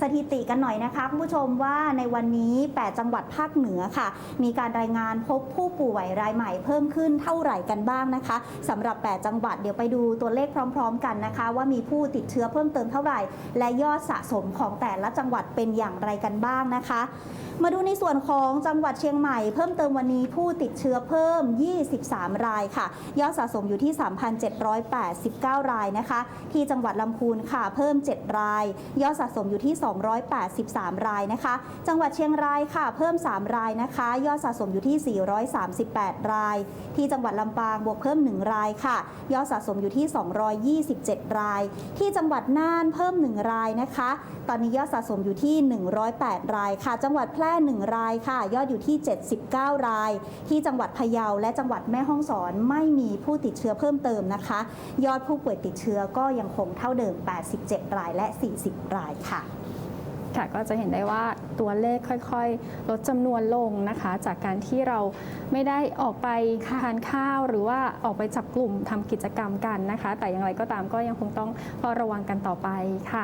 สถิติกันหน่อยนะคะคุณผู้ชมว่าในวันนี้ 8 จังหวัดภาคเหนือค่ะ มีการรายงานพบผู้ป่วยรายใหม่เพิ่มขึ้นเท่าไหร่กันบ้างนะคะสำหรับ 8 จังหวัดเดี๋ยวไปดูตัวเลขพร้อม ๆ กันนะคะ ว่ามีผู้ติดเชื้อเพิ่มเติมเท่าไหร่ และยอดสะสมของแต่ละจังหวัดเป็นอย่างไรกันบ้างนะคะ มาดูในส่วนของจังหวัดเชียงใหม่ เพิ่มเติมวันนี้ผู้ติดเชื้อเพิ่ม 23 รายค่ะ ยอดสะสมอยู่ที่ 3,789 รายนะคะ ที่จังหวัดลำพูนค่ะเพิ่ม 7 ราย ยอดสะสมอยู่ที่ 283 รายนะคะ จังหวัดเชียงรายค่ะเพิ่ม 3 รายนะคะ ยอดสะสมอยู่ที่ 438 ราย ที่จังหวัดลำปางบวกเพิ่ม 1 รายค่ะ ยอดสะสมอยู่ที่ 227 ราย ที่จังหวัดน่านเพิ่ม 1 รายนะคะ ตอนนี้ยอดสะสมอยู่ที่ 108 รายค่ะ จังหวัดแพร่ 1 รายค่ะ ยอดอยู่ที่ 79 ราย ที่จังหวัดพะเยาและจังหวัดแม่ฮ่องสอนไม่มีผู้ติดเชื้อเพิ่มเติมนะคะ ยอดผู้ป่วยติดเชื้อก็ยังคงเท่าเดิม 87 รายและ 40 รายค่ะ ค่ะก็จะเห็นได้ว่าตัวเลขค่อยๆ ลดจำนวนลงนะคะ จากการที่เราไม่ได้ออกไปทานข้าว หรือว่าออกไปจับกลุ่มทำกิจกรรมกันนะคะ แต่อย่างไรก็ตามก็ยังคงต้องเฝ้าระวังกันต่อไปค่ะ